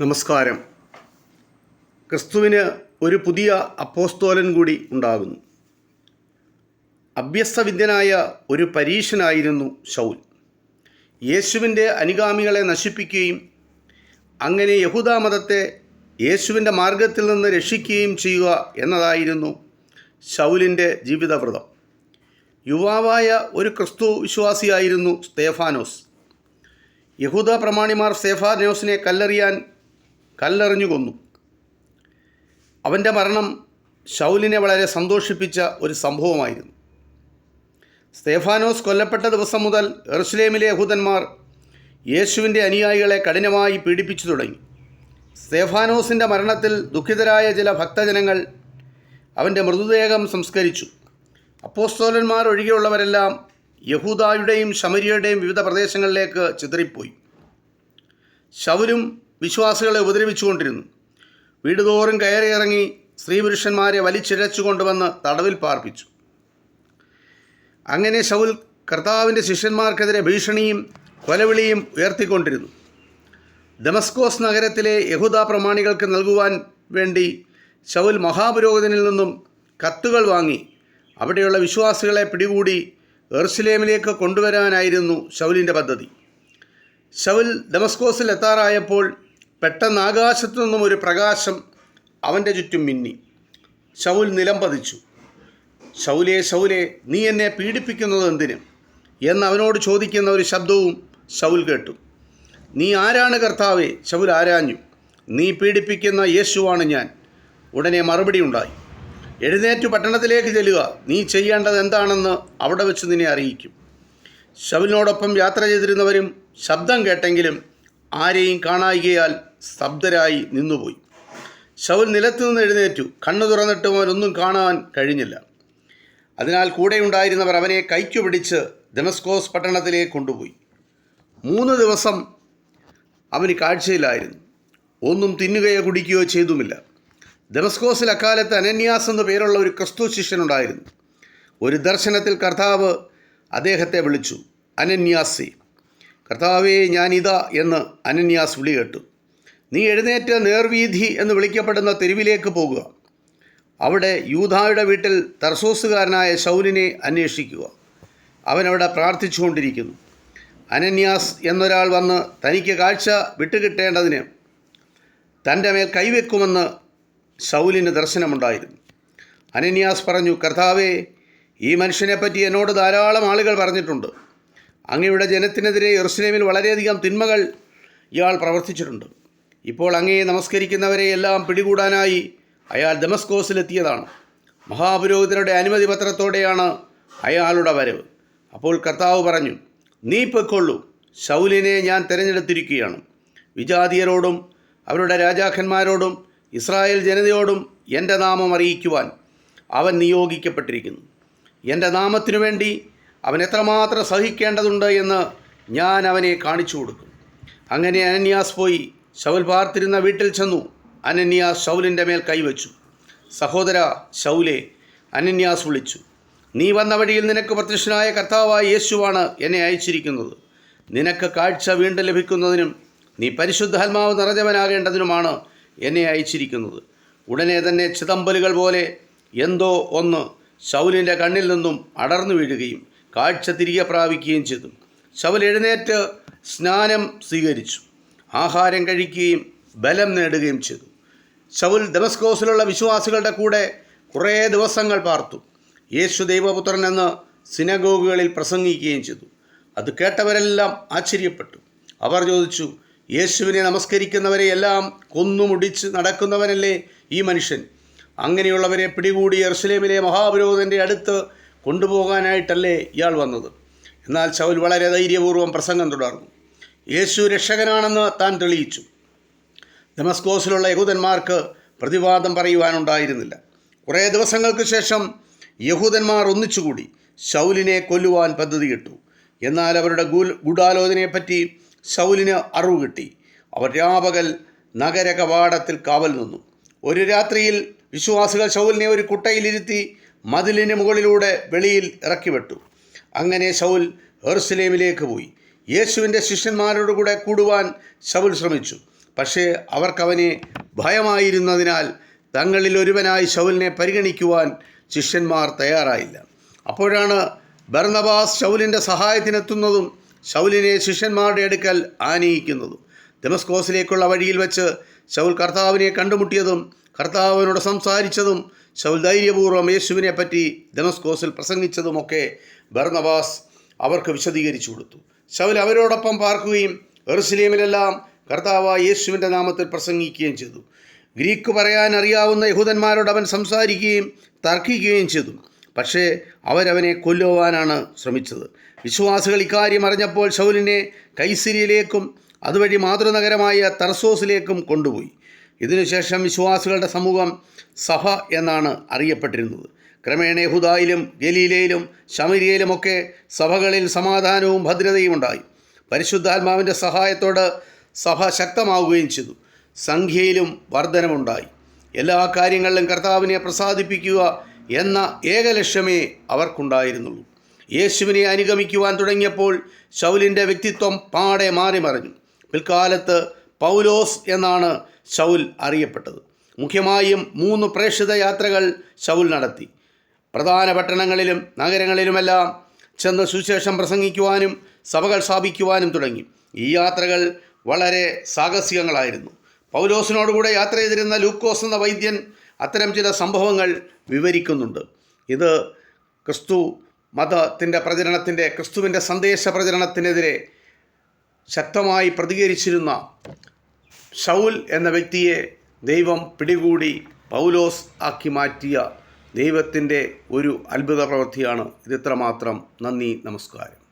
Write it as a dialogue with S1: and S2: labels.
S1: നമസ്കാരം. ക്രിസ്തുവിന് ഒരു പുതിയ അപ്പോസ്തോലൻ കൂടി ഉണ്ടാകുന്നു. അഭ്യസ്തവിദ്യനായ ഒരു പരീക്ഷനായിരുന്നു ശൗൽ. യേശുവിന്റെ അനുഗാമികളെ നശിപ്പിക്കുകയും അങ്ങനെ യഹൂദാമതത്തെ യേശുവിന്റെ മാർഗത്തിൽ നിന്ന് രക്ഷിക്കുകയും ചെയ്യുക എന്നതായിരുന്നു ശൗലിന്റെ ജീവിതവ്രതം. യുവാവായ ഒരു ക്രിസ്തു വിശ്വാസിയായിരുന്നു സ്തേഫാനോസ്. യഹൂദ പ്രമാണിമാർ സ്തേഫാനോസിനെ കല്ലെറിയാൻ കല്ലെറിഞ്ഞു കൊന്നു. അവന്റെ മരണം ശൗലിനെ വളരെ സന്തോഷിപ്പിച്ച ഒരു സംഭവമായിരുന്നു. സ്തേഫാനോസ് കൊല്ലപ്പെട്ട ദിവസം മുതൽ എറുസലേമിലെ യഹൂദന്മാർ യേശുവിന്റെ അനുയായികളെ കഠിനമായി പീഡിപ്പിച്ചു തുടങ്ങി. സ്തേഫാനോസിന്റെ മരണത്തിൽ ദുഃഖിതരായ ചില ഭക്തജനങ്ങൾ അവന്റെ മൃതദേഹം സംസ്കരിച്ചു. അപ്പോസ്തോലന്മാർ ഒഴികെയുള്ളവരെല്ലാം യഹൂദായുടെയും ശമരിയുടെയും വിവിധ പ്രദേശങ്ങളിലേക്ക് ചിതറിപ്പോയി. ശൗലും വിശ്വാസികളെ ഉപദ്രവിച്ചുകൊണ്ടിരുന്നു. വീടുതോറും കയറിയിറങ്ങി സ്ത്രീ പുരുഷന്മാരെ വലിച്ചിഴച്ചു കൊണ്ടുവന്ന് തടവിൽ പാർപ്പിച്ചു. അങ്ങനെ ശൗൽ കർത്താവിന്റെ ശിഷ്യന്മാർക്കെതിരെ ഭീഷണിയും കൊലവിളിയും ഉയർത്തിക്കൊണ്ടിരുന്നു. ഡെമസ്കോസ് നഗരത്തിലെ യഹൂദ പ്രമാണികൾക്ക് നൽകുവാൻ വേണ്ടി ശൗൽ മഹാപുരോഹിതനിൽ നിന്നും കത്തുകൾ വാങ്ങി അവിടെയുള്ള വിശ്വാസികളെ പിടികൂടി എർസിലേമിലേക്ക് കൊണ്ടുവരാനായിരുന്നു ശൗലിന്റെ പദ്ധതി. ശൗൽ ദമസ്കോസിൽ എത്താറായപ്പോൾ പെട്ടെന്ന് ആകാശത്തു നിന്നും ഒരു പ്രകാശം അവന്റെ ചുറ്റും മിന്നി. ശൗൽ നിലം പതിച്ചു. ശൗലേ ശൗലേ നീ എന്നെ പീഡിപ്പിക്കുന്നത് എന്തിന്? എന്ന് അവനോട് ചോദിക്കുന്ന ഒരു ശബ്ദവും ശൗൽ കേട്ടു. നീ ആരാണ് കർത്താവേ? ശൗൽ ആരാഞ്ഞു. നീ പീഡിപ്പിക്കുന്ന യേശുവാണ് ഞാൻ. ഉടനെ മറുപടി ഉണ്ടായി. എഴുന്നേറ്റു പട്ടണത്തിലേക്ക് ചെല്ലുക. നീ ചെയ്യേണ്ടത് എന്താണെന്ന് അവിടെ വെച്ച് നിന്നെ അറിയിക്കും. ശവലിനോടൊപ്പം യാത്ര ചെയ്തിരുന്നവരും ശബ്ദം കേട്ടെങ്കിലും ആരെയും കാണായികയാൽ സ്തബ്ധരായി നിന്നുപോയി. ശൗൽ നിലത്തു നിന്ന് എഴുന്നേറ്റു. കണ്ണു തുറന്നിട്ടും അവനൊന്നും കാണാൻ കഴിഞ്ഞില്ല. അതിനാൽ കൂടെ ഉണ്ടായിരുന്നവർ അവനെ കൈക്കു പിടിച്ച് ദമസ്കോസ് പട്ടണത്തിലേക്ക് കൊണ്ടുപോയി. മൂന്ന് ദിവസം അവന് കാഴ്ചയിലായിരുന്നു. ഒന്നും തിന്നുകയോ കുടിക്കുകയോ ചെയ്തുമില്ല. ദമസ്കോസിൽ അക്കാലത്ത് അനന്യാസ് എന്നു പേരുള്ള ഒരു ക്രിസ്തു ശിഷ്യനുണ്ടായിരുന്നു. ഒരു ദർശനത്തിൽ കർത്താവ് അദ്ദേഹത്തെ വിളിച്ചു അനന്യാസി കർത്താവേ ഞാനിതാ എന്ന് അനന്യാസ് വിളി കേട്ടു നീ എഴുന്നേറ്റ് നേർവീധി എന്ന് വിളിക്കപ്പെടുന്ന തെരുവിലേക്ക് പോകുക. അവിടെ യൂധായുടെ വീട്ടിൽ തർസൂസുകാരനായ ശൗലിനെ അന്വേഷിക്കുക. അവനവിടെ പ്രാർത്ഥിച്ചുകൊണ്ടിരിക്കുന്നു. അനന്യാസ് എന്നൊരാൾ വന്ന് തനിക്ക് കാഴ്ച വിട്ടുകിട്ടേണ്ടതിന് തന്റെ മേൽ കൈവെക്കുമെന്ന് ശൗലിന് ദർശനമുണ്ടായിരുന്നു. അനന്യാസ് പറഞ്ഞു കർത്താവേ ഈ മനുഷ്യനെപ്പറ്റി എന്നോട് ധാരാളം ആളുകൾ പറഞ്ഞിട്ടുണ്ട്. അങ്ങയുടെ ജനത്തിനെതിരെ എറുസലേമിൽ വളരെയധികം തിന്മകൾ ഇയാൾ പ്രവർത്തിച്ചിട്ടുണ്ട്. ഇപ്പോൾ അങ്ങയെ നമസ്കരിക്കുന്നവരെ എല്ലാം പിടികൂടാനായി അയാൾ ദമസ്കോസിലെത്തിയതാണ്. മഹാപുരോഹിതരുടെ അനുമതി പത്രത്തോടെയാണ് അയാളുടെ വരവ്. അപ്പോൾ കർത്താവ് പറഞ്ഞു നീ പൊയ്ക്കൊള്ളൂ. ശൗലിനെ ഞാൻ തിരഞ്ഞെടുത്തിരിക്കുകയാണ്. വിജാതിയരോടും അവരുടെ രാജാക്കന്മാരോടും ഇസ്രായേൽ ജനതയോടും എന്റെ നാമം അറിയിക്കുവാൻ അവൻ നിയോഗിക്കപ്പെട്ടിരിക്കുന്നു. എന്റെ നാമത്തിനു വേണ്ടി അവൻ എത്രമാത്രം സഹിക്കേണ്ടതുണ്ട് എന്ന് ഞാൻ അവനെ കാണിച്ചു കൊടുക്കും. അങ്ങനെ അനന്യാസ് പോയി ശൗൽ പാർത്തിരുന്ന വീട്ടിൽ ചെന്നു. അനന്യാസ് ശൗലിന്റെ മേൽ കൈവച്ചു. സഹോദര ശൗലെ അനന്യാസ് വിളിച്ചു. നീ വന്ന വഴിയിൽ നിനക്ക് പ്രത്യക്ഷനായ കർത്താവായ യേശുവാണ് എന്നെ അയച്ചിരിക്കുന്നത്. നിനക്ക് കാഴ്ച വീണ്ടും ലഭിക്കുന്നതിനും നീ പരിശുദ്ധാത്മാവ് നിറഞ്ഞവനാകേണ്ടതിനുമാണ് എന്നെ അയച്ചിരിക്കുന്നത്. ഉടനെ തന്നെ ചിതമ്പലുകൾ പോലെ എന്തോ ഒന്ന് ശൗലിന്റെ കണ്ണിൽ നിന്നും അടർന്നു വീഴുകയും കാഴ്ച തിരികെ പ്രാപിക്കുകയും ചെയ്തു. ശൗൽ എഴുന്നേറ്റ് സ്നാനം സ്വീകരിച്ചു. ആഹാരം കഴിക്കുകയും ബലം നേടുകയും ചെയ്തു. ശൗൽ ദമസ്കോസിലുള്ള വിശ്വാസികളുടെ കൂടെ കുറേ ദിവസങ്ങൾ പാർത്തു. യേശു ദൈവപുത്രൻ എന്ന് സിനഗോഗുകളിൽ പ്രസംഗിക്കുകയും ചെയ്തു. അത് കേട്ടവരെല്ലാം ആശ്ചര്യപ്പെട്ടു. അവർ ചോദിച്ചു യേശുവിനെ നമസ്കരിക്കുന്നവരെ എല്ലാം കൊന്നുമുടിച്ച് നടക്കുന്നവനല്ലേ ഈ മനുഷ്യൻ? അങ്ങനെയുള്ളവരെ പിടികൂടി എർസലേമിലെ മഹാപുരോഹിതന്റെ അടുത്ത് കൊണ്ടുപോകാനായിട്ടല്ലേ ഇയാൾ വന്നത്? എന്നാൽ ശൗൽ വളരെ ധൈര്യപൂർവം പ്രസംഗം തുടർന്നു. യേശു രക്ഷകനാണെന്ന് താൻ തെളിയിച്ചു. ദമസ്കോസിലുള്ള യഹൂദന്മാർക്ക് പ്രതിവാദം പറയുവാനുണ്ടായിരുന്നില്ല. കുറേ ദിവസങ്ങൾക്ക് ശേഷം യഹൂദന്മാർ ഒന്നിച്ചുകൂടി ശൗലിനെ കൊല്ലുവാൻ പദ്ധതിയിട്ടു. എന്നാൽ അവരുടെ ഗുൽ ഗൂഢാലോചനയെപ്പറ്റി ശൗലിന് അറിവ് കിട്ടി. അവർ രാപകൽ നഗര കവാടത്തിൽ കാവൽ നിന്നു. ഒരു രാത്രിയിൽ വിശ്വാസികൾ ശൗലിനെ ഒരു കുട്ടയിലിരുത്തി മതിലിന് മുകളിലൂടെ വെളിയിൽ ഇറക്കിവിട്ടു അങ്ങനെ ശൗൽ എറുസലേമിലേക്ക് പോയി. യേശുവിന്റെ ശിഷ്യന്മാരോടുകൂടെ കൂടുവാൻ ശൗൽ ശ്രമിച്ചു. പക്ഷേ അവർക്കവനെ ഭയമായിരുന്നതിനാൽ തങ്ങളിൽ ഒരുവനായി ശൗലിനെ പരിഗണിക്കുവാൻ ശിഷ്യന്മാർ തയ്യാറായില്ല. അപ്പോഴാണ് ബർണബാസ് ശൗലിന്റെ സഹായത്തിനെത്തുന്നതും ശൗലിനെ ശിഷ്യന്മാരുടെ അടുക്കൽ ആനയിക്കുന്നതും. ദമസ്കോസിലേക്കുള്ള വഴിയിൽ വെച്ച് ശൗൽ കർത്താവിനെ കണ്ടുമുട്ടിയതും കർത്താവിനോട് സംസാരിച്ചതും ശൗൽ ധൈര്യപൂർവം യേശുവിനെ പറ്റി ദമസ്കോസിൽ പ്രസംഗിച്ചതുമൊക്കെ ബർണബാസ് അവർക്ക് വിശദീകരിച്ചു കൊടുത്തു. ശൗൽ അവരോടൊപ്പം പാർക്കുകയും എറുസലേമിലെല്ലാം കർത്താവായ യേശുവിന്റെ നാമത്തിൽ പ്രസംഗിക്കുകയും ചെയ്തു. ഗ്രീക്ക് പറയാൻ അറിയാവുന്ന യഹൂദന്മാരോട് അവൻ സംസാരിക്കുകയും തർക്കിക്കുകയും ചെയ്തു. പക്ഷേ അവരവനെ കൊല്ലുവാനാണ് ശ്രമിച്ചത്. വിശ്വാസികൾ ഇക്കാര്യം അറിഞ്ഞപ്പോൾ ശൗലിനെ കൈസിരിയിലേക്കും അതുവഴി മാതൃനഗരമായ തർസോസിലേക്കും കൊണ്ടുപോയി. ഇതിനുശേഷം വിശ്വാസികളുടെ സമൂഹം സഭ എന്നാണ് അറിയപ്പെട്ടിരുന്നത്. ക്രമേണ ഹുദായിലും ഗലീലയിലും ശമരിയയിലുമൊക്കെ സഭകളിൽ സമാധാനവും ഭദ്രതയും ഉണ്ടായി. പരിശുദ്ധാത്മാവിന്റെ സഹായത്തോട് സഭ ശക്തമാവുകയും ചെയ്തു. സംഖ്യയിലും വർധനമുണ്ടായി എല്ലാ കാര്യങ്ങളിലും കർത്താവിനെ പ്രസാദിപ്പിക്കുക എന്ന ഏക ലക്ഷ്യമേ അവർക്കുണ്ടായിരുന്നുള്ളൂ. യേശുവിനെ അനുഗമിക്കുവാൻ തുടങ്ങിയപ്പോൾ ശൗലിന്റെ വ്യക്തിത്വം പാടെ മാറി മറിഞ്ഞു. പിൽക്കാലത്ത് പൗലോസ് എന്നാണ് ശൗൽ അറിയപ്പെട്ടത്. മുഖ്യമായും മൂന്ന് പ്രേക്ഷിത യാത്രകൾ ശൗൽ നടത്തി. പ്രധാന പട്ടണങ്ങളിലും നഗരങ്ങളിലുമെല്ലാം ചെന്ന് സുശേഷം പ്രസംഗിക്കുവാനും സഭകൾ സ്ഥാപിക്കുവാനും തുടങ്ങി. ഈ യാത്രകൾ വളരെ സാഹസികങ്ങളായിരുന്നു. പൗലോസിനോടുകൂടെ യാത്ര ചെയ്തിരുന്ന ലൂക്കോസ് എന്ന വൈദ്യൻ അത്തരം ചില സംഭവങ്ങൾ വിവരിക്കുന്നുണ്ട്. ഇത് ക്രിസ്തു മതത്തിന്റെ പ്രചരണത്തിന്റെ ക്രിസ്തുവിന്റെ സന്ദേശ പ്രചരണത്തിനെതിരെ ശക്തമായി പ്രതികരിച്ചിരുന്ന ഷൗൽ എന്ന വ്യക്തിയെ ദൈവം പിടികൂടി പൗലോസ് ആക്കി മാറ്റിയ ദൈവത്തിന്റെ ഒരു അത്ഭുത പ്രവൃത്തിയാണ് ഇതിത്രമാത്രം നന്ദി നമസ്കാരം.